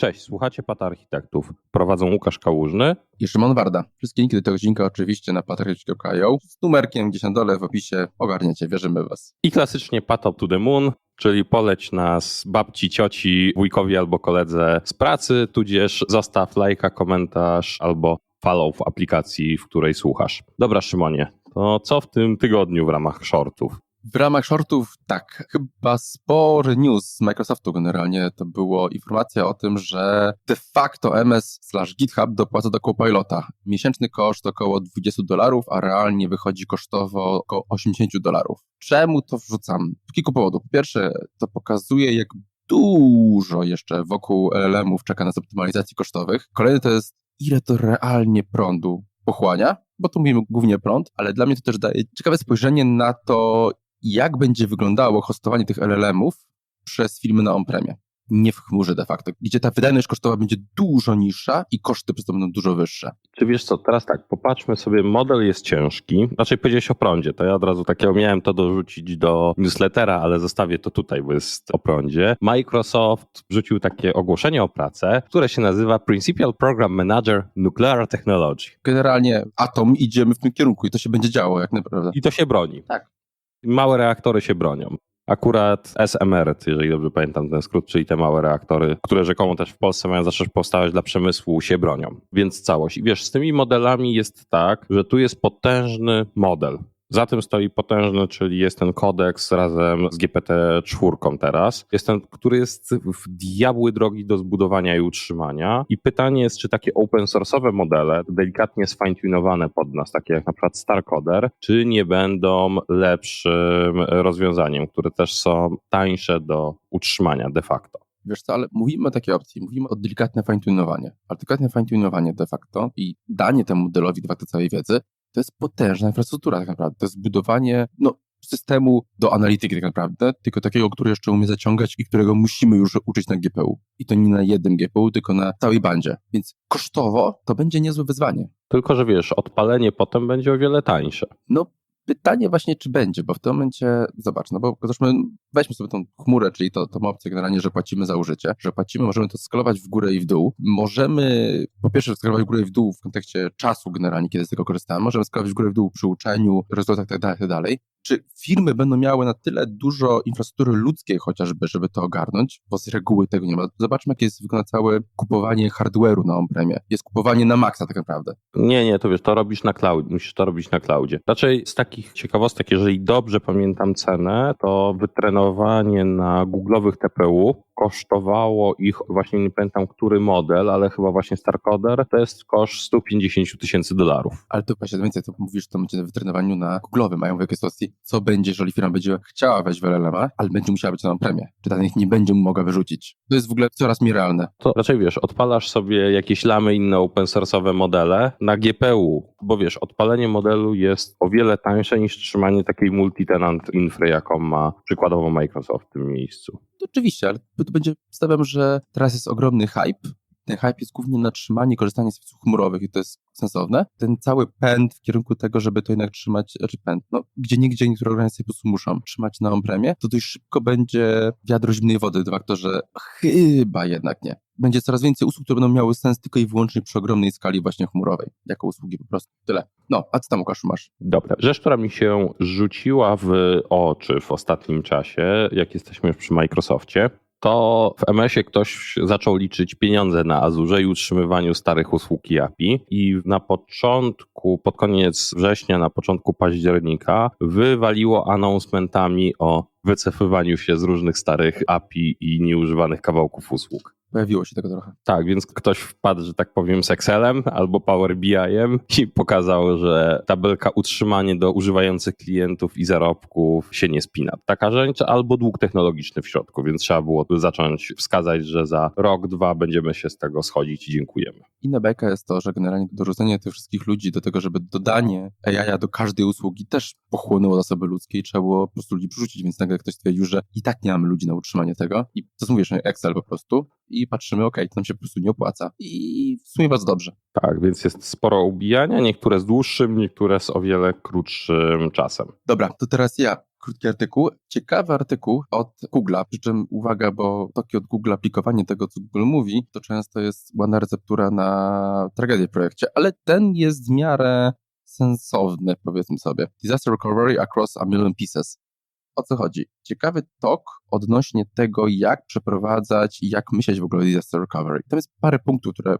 Cześć, słuchacie Pata Architektów. Prowadzą Łukasz Kałużny i Szymon Warda. Wszystkie linki do tego odcinka oczywiście na patarchitekt.io z numerkiem gdzieś na dole w opisie. Ogarniecie, wierzymy w Was. I klasycznie Pat to the Moon, czyli poleć nas babci, cioci, wujkowi albo koledze z pracy, tudzież zostaw lajka, komentarz albo follow w aplikacji, w której słuchasz. Dobra, Szymonie, to co w tym tygodniu w ramach shortów? W ramach shortów, tak, chyba spory news z Microsoftu generalnie to było informacja o tym, że de facto MS slash GitHub dopłaca do Copilota. Miesięczny koszt około 20 dolarów, a realnie wychodzi kosztowo około 80 dolarów. Czemu to wrzucam? Z kilku powodów. Po pierwsze, to pokazuje, jak dużo jeszcze wokół LLM-ów czeka na optymalizacji kosztowych. Kolejny to jest, ile to realnie prądu pochłania, bo tu mówimy głównie prąd, ale dla mnie to też daje ciekawe spojrzenie na to, jak będzie wyglądało hostowanie tych LLM-ów przez firmy na on-premie nie w chmurze de facto, gdzie ta wydajność kosztowa będzie dużo niższa i koszty przez to będą dużo wyższe. Czy wiesz co, teraz tak, popatrzmy sobie, model jest ciężki, raczej powiedziałeś o prądzie, to ja od razu takie miałem to dorzucić do newslettera, ale zostawię to tutaj, bo jest o prądzie. Microsoft wrzucił takie ogłoszenie o pracę, które się nazywa Principal Program Manager Nuclear Technology. Generalnie Atom idziemy w tym kierunku i to się będzie działo, jak naprawdę. I to się broni. Tak. Małe reaktory się bronią. Akurat SMR, jeżeli dobrze pamiętam ten skrót, czyli te małe reaktory, które rzekomo też w Polsce mają zacząć powstawać dla przemysłu, się bronią. Więc całość. I wiesz, z tymi modelami jest tak, że tu jest potężny model. Za tym stoi potężny, czyli jest ten kodeks razem z GPT-4 teraz. Jest ten, który jest w diabły drogi do zbudowania i utrzymania. I pytanie jest, czy takie open source'owe modele, delikatnie sfine-tunowane pod nas, takie jak na przykład StarCoder, czy nie będą lepszym rozwiązaniem, które też są tańsze do utrzymania de facto. Wiesz co, ale mówimy o takiej opcji, mówimy o delikatne fine-tunowanie. Ale delikatne fine-tunowanie de facto i danie temu modelowi de facto całej wiedzy to jest potężna infrastruktura tak naprawdę. To jest budowanie no, systemu do analityki tak naprawdę, tylko takiego, który jeszcze umie zaciągać i którego musimy już uczyć na GPU. I to nie na jednym GPU, tylko na całej bandzie. Więc kosztowo to będzie niezłe wyzwanie. Tylko, że wiesz, odpalenie potem będzie o wiele tańsze. No pytanie właśnie, czy będzie, bo w tym momencie, zobacz, no bo załóżmy, weźmy sobie tą chmurę, czyli to, tą opcję generalnie, że płacimy za użycie, że płacimy, możemy to skalować w górę i w dół. Możemy, po pierwsze, skalować w górę i w dół w kontekście czasu generalnie, kiedy z tego korzystamy, możemy skalować w górę i w dół przy uczeniu, rezultatach itd., tak itd., tak czy firmy będą miały na tyle dużo infrastruktury ludzkiej chociażby, żeby to ogarnąć, bo z reguły tego nie ma. Zobaczmy, jak jest wygląda całe kupowanie hardware'u na on-premie. Jest kupowanie na maksa tak naprawdę. Nie, nie, to wiesz, to robisz na cloud, musisz to robić na cloudzie. Raczej z takich ciekawostek, jeżeli dobrze pamiętam cenę, to wytrenowanie na googlowych TPU kosztowało ich, właśnie nie pamiętam który model, ale chyba właśnie StarCoder, to jest koszt 150 tysięcy dolarów. Ale to właśnie więcej, to mówisz, to będzie na wytrenowaniu na googlowych, mają w jakiej sytuacji, co będzie, jeżeli firma będzie chciała wejść w LLM, ale będzie musiała być na premię, czy danych nie będzie mogła wyrzucić. To jest w ogóle coraz mniej realne. To raczej wiesz, odpalasz sobie jakieś lamy inne open source'owe modele na GPU, bo wiesz, odpalenie modelu jest o wiele tańsze niż trzymanie takiej multi-tenant infry, jaką ma przykładowo Microsoft w tym miejscu. Oczywiście, ale to będzie, stawiam, że teraz jest ogromny hype. Ten hype jest głównie na trzymanie, korzystanie z serwisów chmurowych i to jest sensowne. Ten cały pęd w kierunku tego, żeby to jednak trzymać, znaczy pęd, no gdzie nigdzie niektóre organizacje po prostu muszą trzymać na on-premie, to dość szybko będzie wiadro zimnej wody facto, że chyba jednak nie. Będzie coraz więcej usług, które będą miały sens tylko i wyłącznie przy ogromnej skali właśnie chmurowej, jako usługi po prostu. Tyle. No, a co tam Łukaszu masz? Dobra. Rzecz, która mi się rzuciła w oczy w ostatnim czasie, jak jesteśmy już przy Microsoftie, to w MS-ie ktoś zaczął liczyć pieniądze na Azurze i utrzymywaniu starych usług API i na początku, pod koniec września, na początku października wywaliło announcementami o wycofywaniu się z różnych starych API i nieużywanych kawałków usług. Pojawiło się tego trochę. Tak, więc ktoś wpadł, że tak powiem, z Excelem albo Power BI-em i pokazał, że tabelka utrzymanie do używających klientów i zarobków się nie spina. Taka rzecz, albo dług technologiczny w środku, więc trzeba było zacząć wskazać, że za rok, dwa będziemy się z tego schodzić i dziękujemy. Inna beka jest to, że generalnie dorzucenie tych wszystkich ludzi do tego, żeby dodanie AI do każdej usługi też pochłonęło zasoby ludzkie i trzeba było po prostu ludzi przerzucić, więc nagle ktoś stwierdził, że i tak nie mamy ludzi na utrzymanie tego i to mówisz, Excel po prostu i patrzymy, ok, to nam się po prostu nie opłaca i w sumie bardzo dobrze. Tak, więc jest sporo ubijania, niektóre z dłuższym, niektóre z o wiele krótszym czasem. Dobra, to teraz ja krótki artykuł, ciekawy artykuł od Google'a, przy czym uwaga, bo takie od Google aplikowanie tego, co Google mówi, to często jest ładna receptura na tragedię w projekcie, ale ten jest w miarę sensowny, powiedzmy sobie. Disaster recovery across a million pieces. O co chodzi? Ciekawy tok odnośnie tego, jak przeprowadzać i jak myśleć w ogóle o disaster recovery. Tam jest parę punktów, które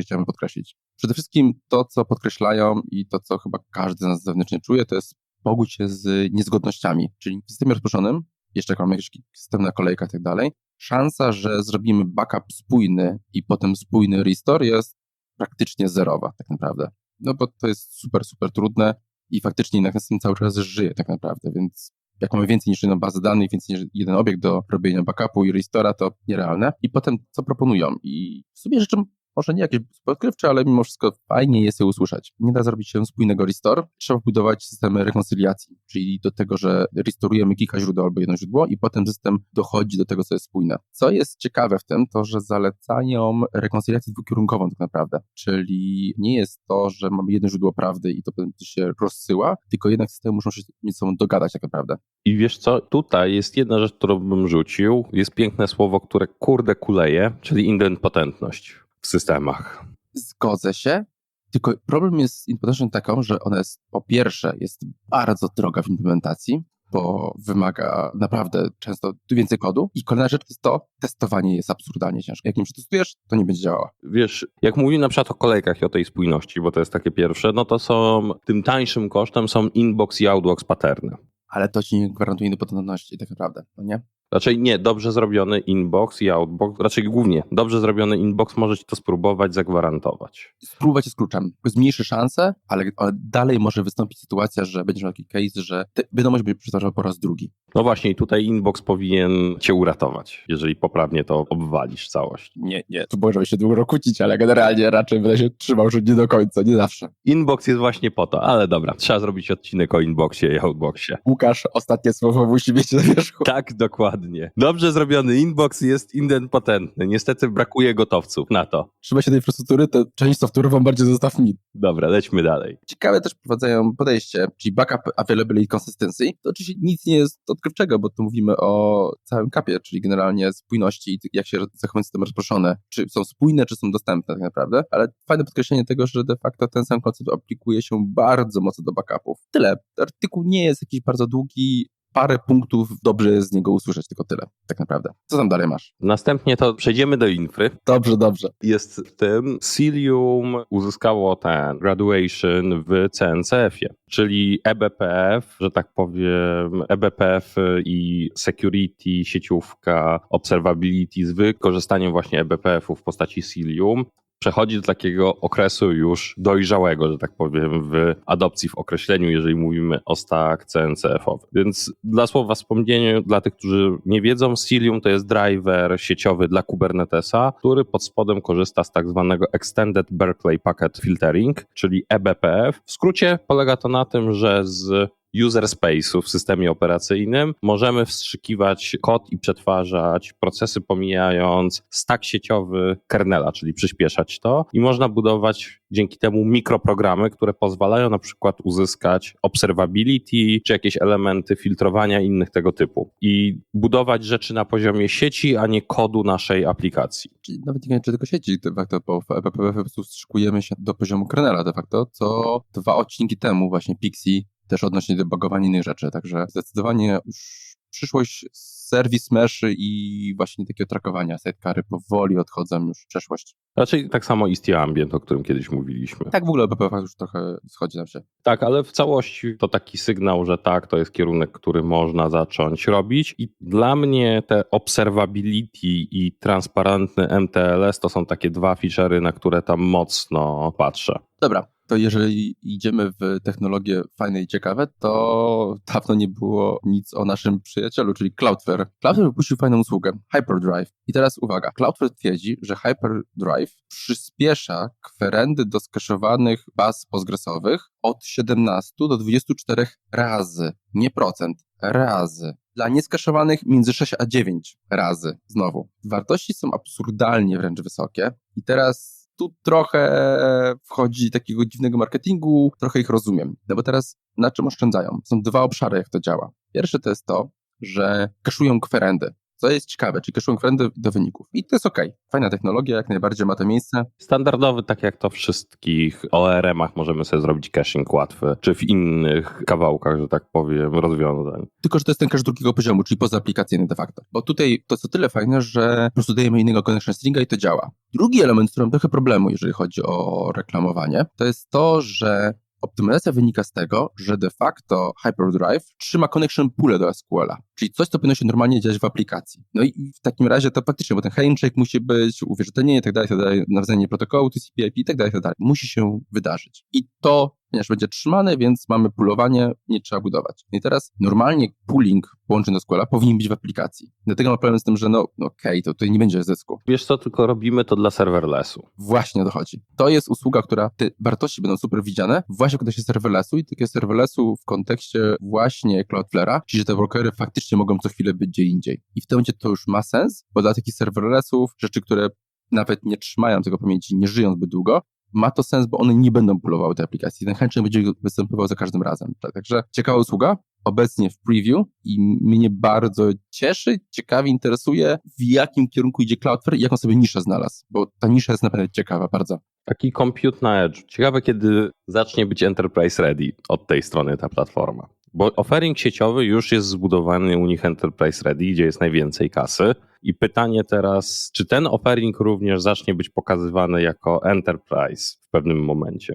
chciałem podkreślić. Przede wszystkim to, co podkreślają i to, co chyba każdy z nas zewnętrznie czuje, to jest pogódź się z niezgodnościami. Czyli w systemie rozproszonym, jeszcze mamy jakiś system na kolejkach i tak dalej, szansa, że zrobimy backup spójny i potem spójny restore jest praktycznie zerowa tak naprawdę. No bo to jest super, super trudne i faktycznie z tym cały czas żyje tak naprawdę, więc jak mamy więcej niż jedną bazę danych, więcej niż jeden obiekt do robienia backupu i restora, to nierealne. I potem co proponują? I w sumie rzeczą może nie jakieś odkrywcze, ale mimo wszystko fajnie jest je usłyszeć. Nie da zrobić się spójnego restore, trzeba budować systemy rekoncyliacji, czyli do tego, że restorujemy kilka źródeł albo jedno źródło i potem system dochodzi do tego, co jest spójne. Co jest ciekawe w tym, to że zalecają rekoncyliację dwukierunkową tak naprawdę, czyli nie jest to, że mamy jedno źródło prawdy i to się rozsyła, tylko jednak systemy muszą się między sobą dogadać tak naprawdę. I wiesz co, tutaj jest jedna rzecz, którą bym rzucił, jest piękne słowo, które kurde kuleje, czyli indepotentność w systemach. Zgodzę się, tylko problem jest z implementacją taką, że ona jest po pierwsze jest bardzo droga w implementacji, bo wymaga naprawdę często więcej kodu. I kolejna rzecz to jest to, testowanie jest absurdalnie ciężkie. Jak nie przetestujesz, to nie będzie działała. Wiesz, jak mówimy na przykład o kolejkach i o tej spójności, bo to jest takie pierwsze, no to są, tym tańszym kosztem są inbox i outbox patterny. Ale to ci nie gwarantuje independentności tak naprawdę, no nie? Raczej nie, dobrze zrobiony inbox i outbox, raczej głównie dobrze zrobiony inbox może ci to spróbować, zagwarantować. Spróbować jest kluczem. Zmniejszy szanse, ale, ale dalej może wystąpić sytuacja, że będzie miał taki case, że wiadomość będzie przetwarzał po raz drugi. No właśnie i tutaj inbox powinien cię uratować, jeżeli poprawnie to obwalisz całość. Nie, nie, tu możemy się długo kłócić, ale generalnie raczej będę się trzymał, że nie do końca, nie zawsze. Inbox jest właśnie po to, ale dobra, trzeba zrobić odcinek o inboxie i outboxie. Łukasz, ostatnie słowo musi mieć na wierzchu. Tak, dokładnie. Dobrze zrobiony inbox jest indepotentny. Niestety brakuje gotowców na to. Trzeba się tej infrastruktury, to część software'ową bardziej zostaw mi. Dobra, lećmy dalej. Ciekawe też prowadzają podejście, czyli backup availability consistency. To oczywiście nic nie jest odkrywczego, bo tu mówimy o całym kapie, czyli generalnie spójności i jak się zachowują systemy rozproszone. Czy są spójne, czy są dostępne tak naprawdę. Ale fajne podkreślenie tego, że de facto ten sam koncept aplikuje się bardzo mocno do backupów. Tyle. Artykuł nie jest jakiś bardzo długi, parę punktów dobrze z niego usłyszeć, tylko tyle, tak naprawdę. Co tam dalej masz? Następnie to przejdziemy do infry. Dobrze, dobrze. Jest w tym, Cilium uzyskało ten graduation w CNCF-ie, czyli eBPF, że tak powiem, eBPF i security, sieciówka, observability z wykorzystaniem właśnie eBPF-u w postaci Cilium przechodzi do takiego okresu już dojrzałego, że tak powiem, w adopcji, w określeniu, jeżeli mówimy o stack CNCF-owy. Więc dla słowa wspomnienia, dla tych, którzy nie wiedzą, Cilium to jest driver sieciowy dla Kubernetesa, który pod spodem korzysta z tak zwanego Extended Berkeley Packet Filtering, czyli eBPF. W skrócie polega to na tym, że z user space'u w systemie operacyjnym możemy wstrzykiwać kod i przetwarzać procesy pomijając stack sieciowy kernela, czyli przyspieszać to i można budować dzięki temu mikroprogramy, które pozwalają na przykład uzyskać observability czy jakieś elementy filtrowania innych tego typu i budować rzeczy na poziomie sieci, a nie kodu naszej aplikacji. Czyli nawet nie tylko sieci de facto, bo w EPPF po prostu się do poziomu kernela de facto, co dwa odcinki temu właśnie Pixie też odnośnie debugowania innych rzeczy. Także zdecydowanie już przyszłość serwis meszy i właśnie takiego trakowania. Sidecary powoli odchodzą już w przeszłość. Raczej tak samo Istio Ambient, o którym kiedyś mówiliśmy. Tak w ogóle BPF już trochę schodzi nam się. Tak, ale w całości to taki sygnał, że tak, to jest kierunek, który można zacząć robić i dla mnie te observability i transparentny MTLS to są takie dwa feature'y, na które tam mocno patrzę. Dobra, to jeżeli idziemy w technologie fajne i ciekawe, to dawno nie było nic o naszym przyjacielu, czyli Cloudflare. Cloudflare wypuścił fajną usługę, Hyperdrive. I teraz uwaga, Cloudflare twierdzi, że Hyperdrive przyspiesza kwerendy do skeszowanych baz postgresowych od 17 do 24 razy, nie procent, razy. Dla nieskaszowanych między 6 a 9 razy znowu. Wartości są absurdalnie wręcz wysokie i teraz tu trochę wchodzi takiego dziwnego marketingu, trochę ich rozumiem. No bo teraz na czym oszczędzają? Są dwa obszary, jak to działa. Pierwsze to jest to, że kaszują kwerendy. Co jest ciekawe, czyli kaszują kwerendy do wyników. I to jest ok. Fajna technologia, jak najbardziej ma to miejsce. Standardowy, tak jak to w wszystkich ORM-ach możemy sobie zrobić caching łatwy, czy w innych kawałkach, że tak powiem, rozwiązań. Tylko, że to jest ten cache drugiego poziomu, czyli pozaaplikacyjny de facto. Bo tutaj to jest o tyle fajne, że po prostu dajemy innego connection stringa i to działa. Drugi element, z którym trochę problemu, jeżeli chodzi o reklamowanie, to jest to, że Optymalizacja wynika z tego, że de facto Hyperdrive trzyma connection pool do SQL-a, czyli coś, co powinno się normalnie dziać w aplikacji. No i w takim razie to faktycznie, bo ten handshake musi być, uwierzytelnienie i tak dalej, tak protokołu, TCP/IP i tak dalej, tak dalej. Musi się wydarzyć. I to ponieważ będzie trzymane, więc mamy pulowanie, nie trzeba budować. I teraz normalnie pooling połączeń do SQL-a powinien być w aplikacji. Dlatego mam problem z tym, że no, no okej, okay, to tutaj nie będzie zysku. Wiesz co, tylko robimy to dla serverlessu. Właśnie dochodzi. To jest usługa, która te wartości będą super widziane właśnie w kontekście serverlessu i takiego serverlessu w kontekście właśnie Cloudflare'a, czyli że te brokery faktycznie mogą co chwilę być gdzie indziej. I w tym momencie to już ma sens, bo dla takich serverlessów, rzeczy, które nawet nie trzymają tego pamięci, nie żyją zbyt długo, ma to sens, bo one nie będą pulowały tej aplikacji. Ten handshake będzie występował za każdym razem. Tak, także ciekawa usługa, obecnie w preview i mnie bardzo cieszy, ciekawi, interesuje, w jakim kierunku idzie Cloudflare i jaką sobie niszę znalazł, bo ta nisza jest naprawdę ciekawa bardzo. Taki compute na edge. Ciekawe, kiedy zacznie być enterprise ready od tej strony ta platforma. Bo offering sieciowy już jest zbudowany u nich enterprise ready, gdzie jest najwięcej kasy. I pytanie teraz, czy ten offering również zacznie być pokazywany jako enterprise w pewnym momencie?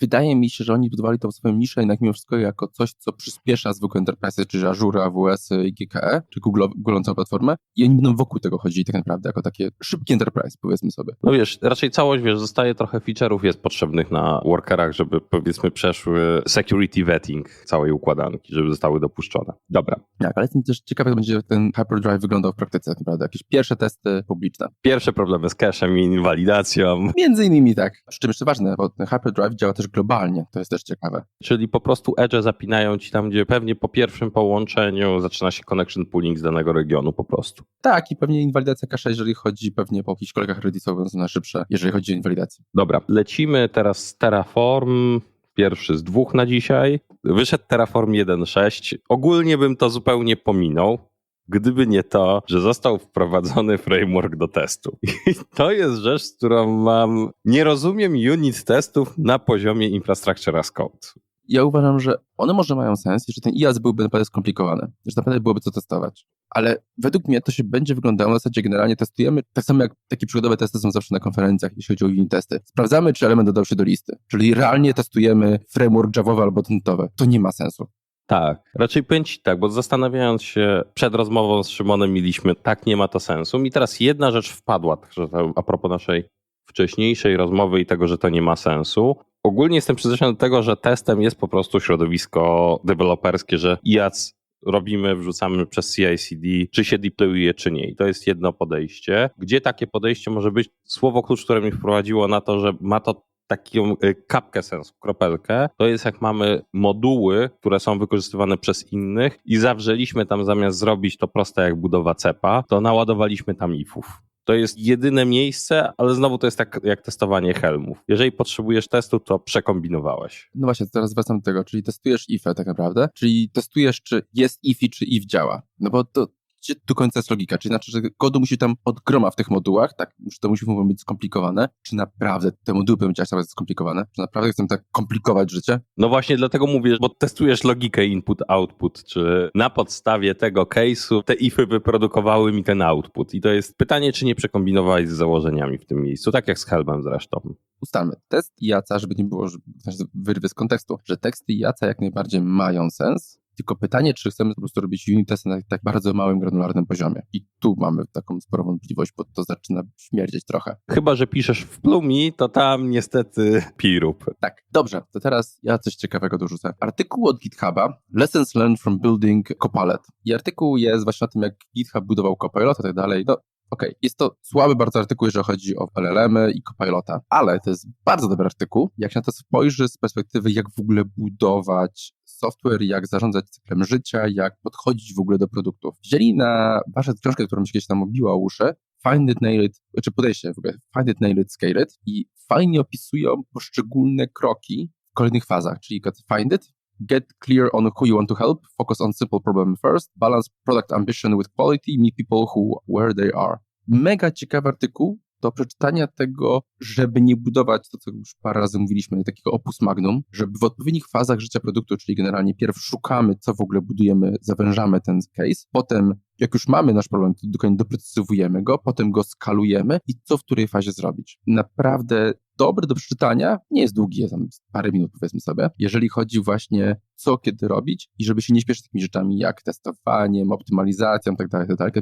Wydaje mi się, że oni budowali tą swoją niszę jednak mimo wszystko jako coś, co przyspiesza zwykłe enterprise, czyli Azure, AWS i GKE, czy Google, Google platformę i oni będą wokół tego chodzili tak naprawdę, jako takie szybki enterprise, powiedzmy sobie. No wiesz, raczej całość, wiesz, zostaje trochę feature'ów jest potrzebnych na workerach, żeby powiedzmy przeszły security vetting całej układanki, żeby zostały dopuszczone. Dobra. Tak, ale jestem też ciekawy, jak będzie ten Hyperdrive wyglądał w praktyce tak naprawdę, jakieś pierwsze testy publiczne. Pierwsze problemy z cachem i inwalidacją. Między innymi tak. Przy czym jeszcze ważne, bo ten Hyperdrive działa też globalnie. To jest też ciekawe. Czyli po prostu edge zapinają ci tam, gdzie pewnie po pierwszym połączeniu zaczyna się connection pooling z danego regionu po prostu. Tak, i pewnie inwalidacja cache, jeżeli chodzi pewnie po jakichś kolegach Reddisowych, są na szybsze, jeżeli chodzi o inwalidację. Dobra, lecimy teraz z Terraform. Pierwszy z dwóch na dzisiaj. Wyszedł Terraform 1.6. Ogólnie bym to zupełnie pominął gdyby nie to, że został wprowadzony framework do testu. I to jest rzecz, którą mam. Nie rozumiem unit testów na poziomie infrastructure as code. Ja uważam, że one może mają sens, jeżeli ten IaaS byłby naprawdę skomplikowany, że naprawdę byłoby co testować. Ale według mnie to się będzie wyglądało na zasadzie generalnie testujemy, tak samo jak takie przygodowe testy są zawsze na konferencjach, jeśli chodzi o unit testy. Sprawdzamy, czy element dodał się do listy. Czyli realnie testujemy framework javowy albo tentowy. To nie ma sensu. Tak, raczej powiem ci tak, bo zastanawiając się przed rozmową z Szymonem mieliśmy, tak nie ma to sensu. Mi teraz jedna rzecz wpadła, także a propos naszej wcześniejszej rozmowy i tego, że to nie ma sensu. Ogólnie jestem przyzwyczajony do tego, że testem jest po prostu środowisko deweloperskie, że IAC robimy, wrzucamy przez CI/CD, czy się deployuje, czy nie. I to jest jedno podejście. Gdzie takie podejście może być? Słowo klucz, które mi wprowadziło na to, że ma to taką y, kapkę sensu, kropelkę, to jest jak mamy moduły, które są wykorzystywane przez innych i zawrzeliśmy tam zamiast zrobić to proste jak budowa cepa, to naładowaliśmy tam ifów. To jest jedyne miejsce, ale znowu to jest tak jak testowanie helmów. Jeżeli potrzebujesz testu, to przekombinowałeś. No właśnie, teraz wracam do tego, czyli testujesz ifę tak naprawdę, czyli testujesz, czy jest ifi, czy if działa. No bo to gdzie do końca jest logika? Czy znaczy, że kodu musi tam od groma w tych modułach, tak? Czy to musi być skomplikowane? Czy naprawdę te moduły będą działać skomplikowane? Czy naprawdę chcę tak komplikować życie? No właśnie dlatego mówię, bo testujesz logikę input-output, czy na podstawie tego case'u te ify wyprodukowały mi ten output. I to jest pytanie, czy nie przekombinowałeś z założeniami w tym miejscu, tak jak z Helmem zresztą. Ustalmy, test IACA, żeby nie było że, znaczy wyrwy z kontekstu, że teksty IACA jak najbardziej mają sens, tylko pytanie, czy chcemy po prostu robić unit testy na tak bardzo małym, granularnym poziomie. I tu mamy taką sporą wątpliwość, bo to zaczyna śmierdzieć trochę. Chyba, że piszesz w Plumi, to tam niestety pirub. Tak, dobrze, to teraz ja coś ciekawego dorzucę. Artykuł od GitHuba, Lessons Learned from Building Copilot. I artykuł jest właśnie o tym, jak GitHub budował Copilot i tak dalej. No, Okej, okay. jest to słaby bardzo artykuł, jeżeli chodzi o LLM-y i Copilota, ale to jest bardzo dobry artykuł, jak się na to spojrzy z perspektywy, jak w ogóle budować software, jak zarządzać cyklem życia, jak podchodzić w ogóle do produktów. Wzięli na waszą książkę, którą się kiedyś tam obiła uszy, Find it, nail it, czy podejście w ogóle, find it, nail it, scale it i fajnie opisują poszczególne kroki w kolejnych fazach, czyli find it, Get clear on who you want to help, focus on simple problem first, balance product ambition with quality, meet people who where they are. Mega ciekawy artykuł do przeczytania tego, żeby nie budować to, co już parę razy mówiliśmy, takiego opus magnum, żeby w odpowiednich fazach życia produktu, czyli generalnie pierw szukamy, co w ogóle budujemy, zawężamy ten case, potem jak już mamy nasz problem, to dokładnie doprecyzowujemy go, potem go skalujemy i co w której fazie zrobić. Naprawdę dobry do przeczytania, nie jest długi, jest tam parę minut powiedzmy sobie, jeżeli chodzi właśnie co kiedy robić i żeby się nie śpieszyć z takimi rzeczami jak testowaniem, optymalizacją, tak dalej, tak dalej,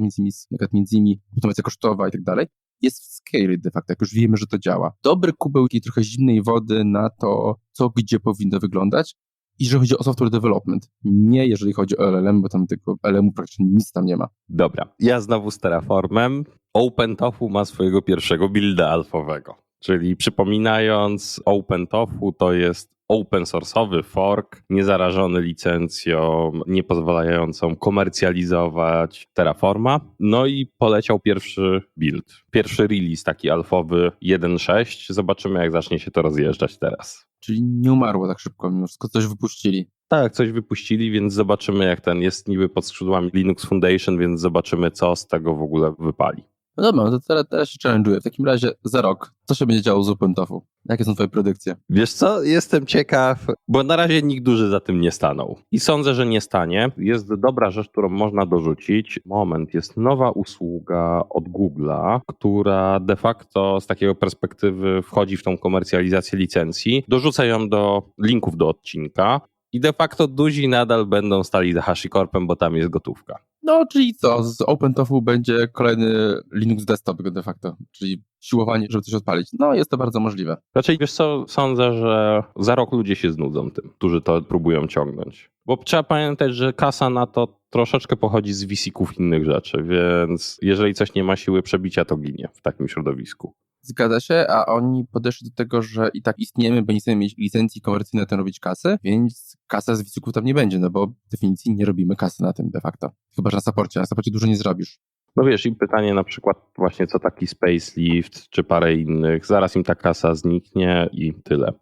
między innymi, optymalizacja kosztowa i tak dalej, jest w scale de facto, jak już wiemy, że to działa. Dobry kubeł i trochę zimnej wody na to, co gdzie powinno wyglądać. I jeżeli chodzi o software development, nie jeżeli chodzi o LLM, bo tam tego LLM-u praktycznie nic tam nie ma. Dobra, ja znowu z Terraformem. OpenTofu ma swojego pierwszego builda alfowego. Czyli przypominając, OpenTofu to jest open source'owy fork, niezarażony licencją, nie pozwalającą komercjalizować Terraforma. No i poleciał pierwszy build. Pierwszy release taki alfowy 1.6. Zobaczymy, jak zacznie się to rozjeżdżać teraz. Czyli nie umarło tak szybko, mimo wszystko coś wypuścili. Tak, coś wypuścili, więc zobaczymy, jak ten jest niby pod skrzydłami Linux Foundation, więc zobaczymy, co z tego w ogóle wypali. No dobra, no to teraz, teraz się challenge'uję. W takim razie za rok, co się będzie działo z OpenTofu? Jakie są twoje predykcje? Wiesz co, jestem ciekaw, bo na razie nikt duży za tym nie stanął. I sądzę, że nie stanie. Jest dobra rzecz, którą można dorzucić. Moment, jest nowa usługa od Google'a, która de facto z takiego perspektywy wchodzi w tą komercjalizację licencji. Dorzucę ją do linków do odcinka. I de facto duzi nadal będą stali za HashiCorpem, bo tam jest gotówka. No, czyli co? Z OpenTofu będzie kolejny Linux desktop de facto, czyli siłowanie, żeby coś odpalić. No, jest to bardzo możliwe. Raczej wiesz co, sądzę, że za rok ludzie się znudzą tym, którzy to próbują ciągnąć. Bo trzeba pamiętać, że kasa na to troszeczkę pochodzi z wisików innych rzeczy, więc jeżeli coś nie ma siły przebicia, to ginie w takim środowisku. Zgadza się, a oni podeszli do tego, że i tak istniejemy, bo nie chcemy mieć licencji komercyjnej na tym robić kasy, więc kasa z wisików tam nie będzie, no bo w definicji nie robimy kasy na tym de facto. Chyba, że na saporcie. Na saporcie dużo nie zrobisz. No wiesz, i pytanie na przykład właśnie co taki Space Lift, czy parę innych, zaraz im ta kasa zniknie i tyle.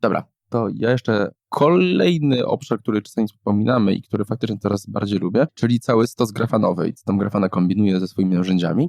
Dobra, to ja jeszcze kolejny obszar, który czasami wspominamy i który faktycznie coraz bardziej lubię, czyli cały stos grafanowy i co tam grafana kombinuje ze swoimi narzędziami.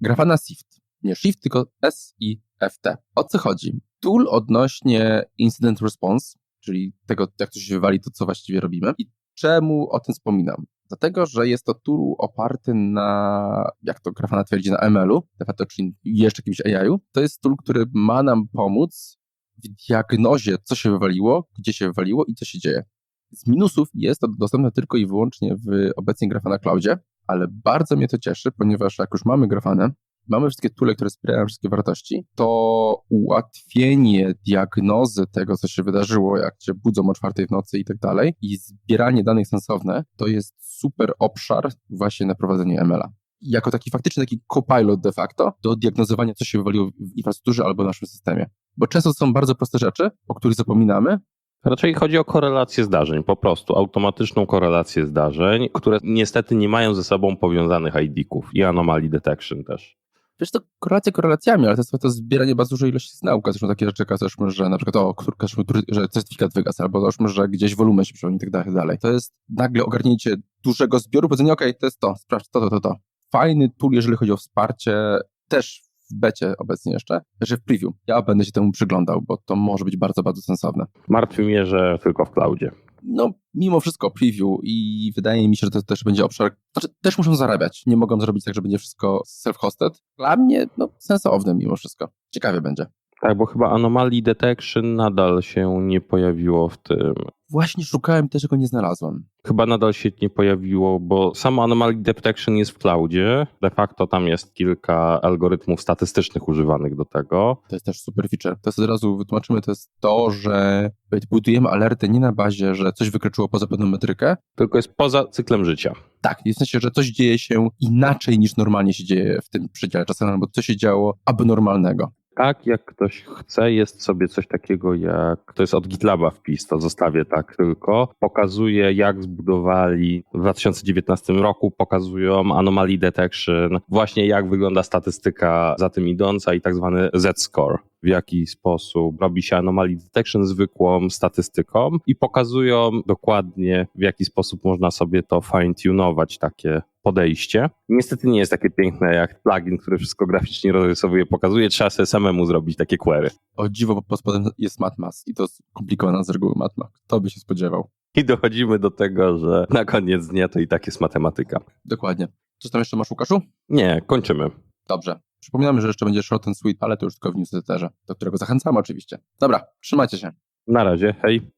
Grafana Sift. Nie Shift, tylko S i FT. O co chodzi? Tool odnośnie incident response, czyli tego, jak coś się wywali, to co właściwie robimy. I czemu o tym wspominam? Dlatego, że jest to tool oparty na, jak to Grafana twierdzi, na ML-u, de facto, czyli jeszcze jakimś AI-u. To jest tool, który ma nam pomóc w diagnozie, co się wywaliło, gdzie się wywaliło i co się dzieje. Z minusów jest to dostępne tylko i wyłącznie w obecnie Grafana Cloudzie, ale bardzo mnie to cieszy, ponieważ jak już mamy Grafanę, mamy wszystkie tule, które wspierają wszystkie wartości, to ułatwienie diagnozy tego, co się wydarzyło, jak cię budzą o czwartej w nocy i tak dalej, i zbieranie danych sensowne, to jest super obszar właśnie na prowadzenie ML-a. Jako taki faktycznie taki copilot de facto do diagnozowania, co się wywaliło w infrastrukturze albo w naszym systemie. Bo często są bardzo proste rzeczy, o których zapominamy, Raczej chodzi o korelację zdarzeń, po prostu automatyczną korelację zdarzeń, które niestety nie mają ze sobą powiązanych ID-ków i anomalii detection też. Wiesz, to korelacja korelacjami, ale to jest to zbieranie bardzo dużej ilości nauka. Zresztą takie rzeczy, jak że na przykład o, który, że certyfikat wygasł, albo załóżmy, że gdzieś wolumen się przełoni i tak dalej. To jest nagle ogarnięcie dużego zbioru, powiedzenie, okej, okay, to jest to, sprawdź to, to, to, to. Fajny tool, jeżeli chodzi o wsparcie, też w becie obecnie jeszcze, że w preview. Ja będę się temu przyglądał, bo to może być bardzo, bardzo sensowne. Martwi mnie, że tylko w cloudzie. No, mimo wszystko preview i wydaje mi się, że to też będzie obszar, znaczy też muszą zarabiać. Nie mogą zrobić tak, że będzie wszystko self-hosted. Dla mnie, no, sensowne mimo wszystko. Ciekawie będzie. Tak, bo chyba Anomaly Detection nadal się nie pojawiło w tym. Właśnie szukałem, też go nie znalazłem. Chyba nadal się nie pojawiło, bo samo Anomaly Detection jest w cloudzie. De facto tam jest kilka algorytmów statystycznych używanych do tego. To jest też super feature. To od razu wytłumaczymy, to jest to, że budujemy alerty nie na bazie, że coś wykroczyło poza pewną metrykę. Tylko jest poza cyklem życia. Tak, jest w sensie, że coś dzieje się inaczej niż normalnie się dzieje w tym przedziale czasowym, albo coś się działo abnormalnego. Tak, jak ktoś chce, jest sobie coś takiego jak, to jest od GitLaba wpis, to zostawię tak tylko. Pokazuje jak zbudowali w 2019 roku, pokazują anomaly detection, właśnie jak wygląda statystyka za tym idąca i tak zwany Z-score. W jaki sposób robi się anomaly detection zwykłą statystyką i pokazują dokładnie w jaki sposób można sobie to fine-tunować, takie podejście. Niestety nie jest takie piękne jak plugin, który wszystko graficznie rozrysowuje, pokazuje. Trzeba sobie samemu zrobić takie query. O dziwo, bo pod spodem jest matmas i to skomplikowana z reguły matma. Kto by się spodziewał? I dochodzimy do tego, że na koniec dnia to i tak jest matematyka. Dokładnie. Coś tam jeszcze masz, Łukaszu? Nie, kończymy. Dobrze. Przypominamy, że jeszcze będzie short and sweet, ale to już tylko w newsletterze, do którego zachęcamy oczywiście. Dobra, trzymajcie się. Na razie, hej.